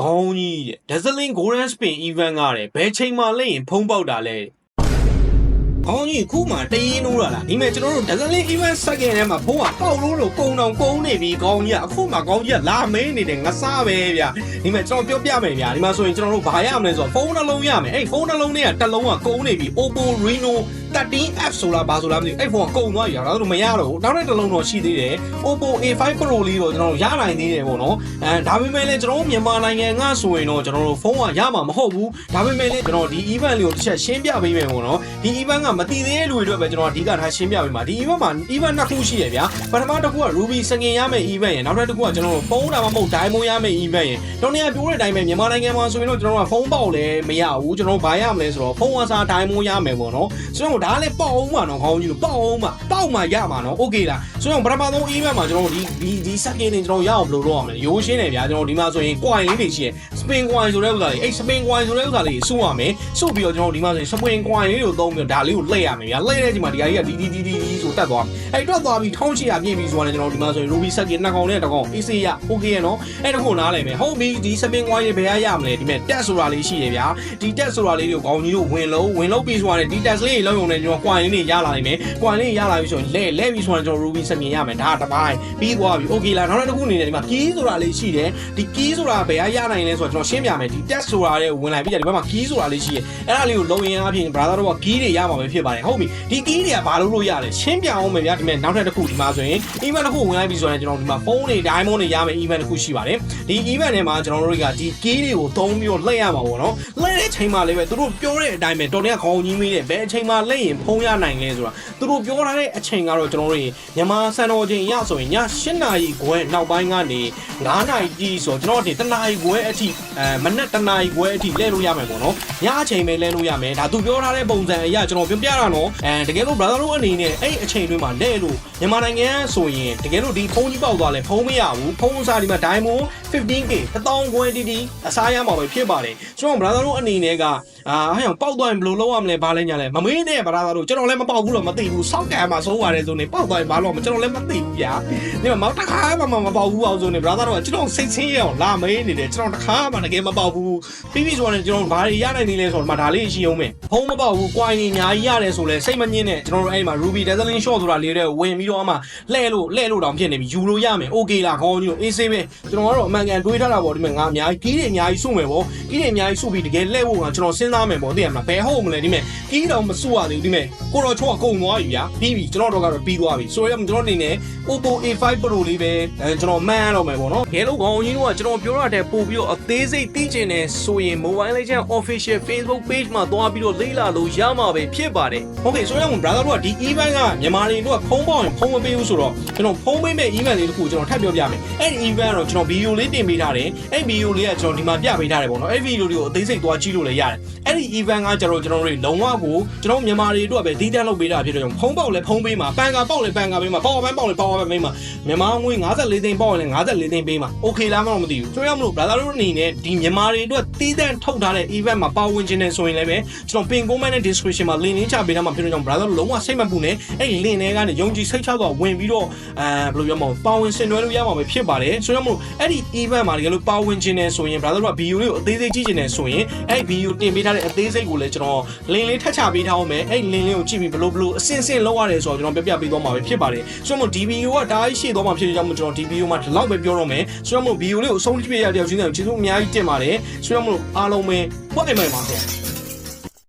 ခေါင်းကြီးတဲ့ Dazzling Golden Spin Event ကတဲ့ဘယ်ချိန်မှလဲရင်ဖုံးပေါက်တာလဲခေါင်းကြီးခုမှတရင်နိုးတာလားဒီမဲ့ကျွန်တော်တို့ Dazzling Event second ထဲမှာဖုံးကပေါက်လို့လို့ကုံတောင်ကုန်းနေပြီခေါင်းကြီးကအခုမှခေါင်းကြီးကလာမင်းနေတယ်ငစားပဲဗျာဒီမဲ့ကျွန်တော်ပြောပြမယ်ဗျာဒီမှာဆိုရင်ကျွန်တော်တို့ဘာရမလဲဆိုတော့ဖုန်းနှလုံးရမယ်အဲ့ဖုန်းနှလုံးတွေကတစ်လုံးကကုန်းနေပြီ Oppo Reno 13F ဆိုလားဘာဆိုလားမသိဘူးအဲ့ဖုန်းကကုံသွားပြီဒါဆိုတော့မရတော့ဘူးနောက်တစ်တစ်လုံးတော့ရှိသေးတယ် Oppo A5 Pro လေးတော့ကျွန်တော်တို့ရနိုင်သေးတယ်ပေါ့နော်အဲဒါပေမဲ့လည်းကျွန်တော်တို့မြန်မာနိုင်ငံကဆိုရင်တော့ကျွန်တော်တို့ဖုန်းကရမှာမဟုတ်ဘူးဒါပေမဲ့လည်းကျွန်တော်ဒီ event လေးကိုတစ်ချက်ရှင်းပြပေးမယ်ပေါ့နော်ဒီ event ကမတည်သေးတဲ့လူတွေအတွက်ပဲကျွန်တော်အဓိကထားရှင်းပြပေးမှာဒီ event မှာ event နှစ်ခုရှိရဗျာပထမတစ်ခုက Ruby စကင်ရမယ့် event ရယ်နောက်တစ်ခုကကျွန်တော်တို့ဖုန်းဒါမှမဟုတ် Diamond ရမယ့် event ရယ်တော့နေရာပြောတဲ့အတိုင်းပဲမြန်မာနိုင်ငံမှာဆိုရင်တော့ကျွန်တော်တို့ကဖုန်းပေါက်လည်းမရဘူးကျွန်တော်တို့ဘာရမလဲဆိုတော့ဖုန်းဝါစာ Diamond ရမယ်ပေါ့နော်ဆိုတော့ဒါကလည်းပေါက်အောင်ပါနော်ခေါင်းကြီးလို့ပေါက်အောင်ပါပေါက်မှရမှာနော် okay လားဆိုတော့ပထမဆုံး event မှာကျွန်တော်တို့ဒီဒီဒီ second နေကျွန်တော်ရအောင်ဘယ်လိုလုပ်ရမလဲရိုးရှင်းတယ်ဗျာကျွန်တော်ဒီမှာဆိုရင် coin လေးတွေရှိရယ် spin coin ဆိုတဲ့ဥစ္စာလေးအဲ့ spin coin ဆိုတဲ့ဥစ္စာလေးစုရမယ်စုပြီးတော့ကျွန်တော်ဒီမှာဆိုရင် spin coin လေးကိုသုံးပြီးတော့ဒါလေးကိုလှည့်ရမယ်ဗျာလှည့်တဲ့အချိန်မှာဒီဟာကြီးကဒီဒီဒီဒီဆိုတက်သွားမယ်အဲ့တွက်သွားပြီး1800ပြည့်ပြီဆိုတာနဲ့ကျွန်တော်ဒီမှာဆိုရင် ruby second နှစ်ကောင်နဲ့တစ်ကောင် AC ရ okay ရနော်အဲ့တခုနားလည်မယ်ဟုတ်ပြီဒီ spin coin တွေဘယ်ရရမလဲဒီမဲ့ tet ဆိုတာလေးရှိရဗျာဒီ tet ဆိုတာလေးကိုခေါင်းကြီးတို့ဝင်လုံးဝင်လုံးပြီးဆိုတာနဲ့ဒီ tet လေးလုံးုံနဲ့ကျွန်တော် coin လေးတွေရလာနိုင်မယ် coin လေးရလာပြီဆိုရင်လဲလဲပြီဆိုတာကျွန်တော် ruby second ရမယ်ဒါတစ်ပိုင်းပြီးသွားပြီ okay လားနောက်တစ်ခုအနေနဲ့ဒီမှာ key ဆိုတာလေးရှိတယ်ဒီ key ဆိုတာဘယ်ရရနိုင်လဲဆိုတော့ကျွန်တော်ရှင်းပြမယ်ဒီ tet ဆိုတာလေးကိုဝင်လိုက်ပြီးကြဒီဘက်မှာ key ဆိုတာလေးရှိတယ်အဲ့ဒါလေးကိုလုံရင်အပြင် brother တို့က key တွေရမှာပဲဖြစ်ပါတယ်ဟုတ်ပြီဒီ key တွေကဘာလို့လို့ရလဲရှင်းပြအောင်မယ်ဗျာဒီမဲ့နောက်ထပ်တစ်ခုဒီမှာဆိုရင် event တစ်ခုဝင်လိုက်ပြီဆိုရင်ကျွန်တော်ဒီမှာဖုန်းတွေ diamond တွေရမယ် event တစ်ခုရှိပါတယ်ဒီ event ထဲမှာကျွန်တော်တို့တွေကဒီ key တွေကိုသုံးပြီးတော့လှည့်ရမှာပေါ့နော်လှည့်တဲ့ချိန်မှာလည်းပဲသူတို့ပြောတဲ့အတိုင်းပဲတော်တဲ့ခေါင်းကြီးမေးတယ်ဘယ်အချိန်မှာလှည့်ရင်ဖုန်းရနိုင်လဲဆိုတာသူတို့ပြောထားတဲ့အချိန်ကတော့ကျွန်တော်တို့မြန်မာစံတော်ချိန်ရဆိုရင်ည8နာရီခွဲနောက်ပိုင်းကနေ9နာရီကြီးဆိုကျွန်တော်တို့တနာရီခွဲအထိအဲမနက်တနာရီခွဲအထိလှည့်လို့ရမယ်ပေါ့နော်ညအချိန်ပဲလှည့်လို့ရမယ်ဒါသူပြောထားတဲ့ပုံစံအရကျွန်တော်ပြောပြတာနော်အဲတကယ်လို့ brother တို့အနေနဲ့အဲ့အချိန်တွေမှာလှည့်လို့မြန်မာနိုင်ငံဆိုရင်တကယ်လို့ဒီဖုန်းကြီးပေါက်သွားလဲဖုန်းမရဘူးဖုန်းစားဒီမှာ diamond 15k 1000ခွဲတီတီအစားရမှာပဲဖြစ်ပါတယ်ကျွန်တော် brother တို့အနေနဲ့က အာဟဲ့ပေါက်သွားရင်ဘယ်လိုလုပ်ရမလဲဘာလဲညာလဲမမေးနဲ့ brother တို့ကျွန်တော်လည်းမပေါက်ဘူးလို့မသိဘူးစောက်ကံမှာစိုးရတယ်ဆိုနေပေါက်သွားရင်ဘာလို့မကျွန်တော်လည်းမသိဘူးဗျာဒီမှာမောက်တစ်ခါမှမပေါက်ဘူးအောင်ဆိုနေ brother တို့ကကျွန်တော်စိတ်ဆင်းရအောင်လာမေးနေတယ်ကျွန်တော်တစ်ခါမှတကယ်မပေါက်ဘူးပြီးပြီဆိုတော့ကျွန်တော်ဘာတွေရနိုင်နေလဲဆိုတော့မှဒါလေးရှိအောင်မယ်ဖုန်းမပေါက်ဘူး coin တွေအများကြီးရတယ်ဆိုလဲစိတ်မငင်းနဲ့ကျွန်တော်တို့အဲ့ဒီမှာ ruby dazzling shot ဆိုတာလေးတဲ့ဝင်ပြီးတော့အမှလှဲ့လို့လှဲ့လို့တောင်ဖြစ်နေပြီယူလို့ရမယ် okay လားခေါင်းကြီးတို့အေးဆေးပဲကျွန်တော်ကတော့အမှန်ကန်တွေးထားတာပေါ့ဒီမှာငါအများကြီးကြီးတွေအများကြီးစုမယ်ပေါ့ကြီးတွေအများကြီးစုပြီးတကယ်လှဲ့ဖို့ကကျွန်တော်စဉ်းစားမယ်ပေါ့သိရမလားဘယ်ဟုတ်မလဲဒီမဲ့ကြီးတောင်မစုရသေးဘူးဒီမဲ့ကိုတော်ချောကကုန်သွားပြီဗျာပြီးပြီကျွန်တော်တို့ကတော့ပြီးသွားပြီဆိုတော့ကျွန်တော်အနေနဲ့ Oppo A5 Pro လေးပဲအဲကျွန်တော်မှန်းရတော့မယ်ပေါ့နော်ဘယ်လိုခေါင်းကြီးတို့ကကျွန်တော်ပြောရတဲ့ပို့ပြီးတော့အသေးစိတ်သိချင်တယ်ဆိုရင် Mobile Legend Official Facebook Page မှာသွားပြီးတော့လေ့လာလို့ရမှာပဲဖြစ်ပါတယ်။ Okay ဆိုတော့ brother တို့ကဒီ event ကမြန်မာတွေတို့ကဖုံးပေါအောင်ဖုံးမပေးဘူးဆိုတော့ကျွန်တော်ဖုံးပေးမဲ့ event လေးတစ်ခုကျွန်တော်ထပ်ပြောပြမယ်။အဲ့ဒီ event ကတော့ကျွန်တော် video လေးတင်ပေးထားတယ်။အဲ့ video လေးကကျွန်တော်ဒီမှာပြပေးထားတယ်ပေါ့နော်။အဲ့ video လေးကိုအသေးစိတ်သွားကြည့်လို့လည်းရတယ်။အဲ့ဒီ event ကကျွန်တော်ကျွန်တော်တို့လုံးဝကိုကျွန်တော်မြန်မာတွေတို့ကပဲဒီတန်းလုပ်ပေးတာဖြစ်တော့ဖုံးပေါက်လဲဖုံးပေးမှာပန်ကာပေါက်လဲပန်ကာပေးမှာပေါက်ပန်းပေါက်လဲပေါက်ပန်းပေးမှာမြန်မာငွေ54သိန်းပေါက်ရင်54သိန်းပေးမှာ okay လားမတော့မသိဘူးဆိုရမလို့ brother တို့အနေနဲ့ဒီမြန်မာတွေအတွက်တီးတန်းထုတ်ထားတဲ့ event မှာပါဝင်ခြင်းနဲ့ဆိုရင်လည်းပဲကျွန်တော်ပင်ကုန်းမဲနဲ့ description မှာ link လေးချပေးထားမှာဖြစ်လို့ကြောင့် brother တို့လုံးဝစိတ်မပူနဲ့အဲ့ဒီ link တွေကနေယုံကြည်စိတ်ချတော့ဝင်ပြီးတော့အဲဘယ်လိုပြောမလဲပါဝင်ဆင်နွှဲလို့ရမှာပဲဖြစ်ပါတယ်ဆိုရမလို့အဲ့ဒီ event မှာတကယ်လို့ပါဝင်ခြင်းနဲ့ဆိုရင် brother တို့က video လေးကိုအသေးစိတ်ကြည့်ခြင်းနဲ့ဆိုရင်အဲ့ဒီ video တင်ပေးထားတဲ့အသေးစိတ်ကိုလည်းကျွန်တော် link လေးထပ်ချပေးထားအောင်မယ်အဲ့ဒီ link လေးကိုကြည့်ပြီးဘယ်လိုဘယ်လိုအဆင့်ဆင့်လောက်ရတယ်ဆိုတော့ကျွန်တော်ပြပြပေးသွားမှာပဲဖြစ်ပါတယ်ဆိုရမလို့ဒီ video ကဒါကြီးရှေ့သွားမှာဖြစ်ကြောင်းကျွန်တော်ဒီ video မှာဒီလောက်ပဲပြောတော့မယ်ဆိုရမလို့ video လေးကိုအဆုံးထိပြရတဲ့ကျေးဇူးအများကြီးတင်ပါတယ်ဆိုရမလို့အားလုံးပဲပွက်အိမ်မိုင်ပါဗျာ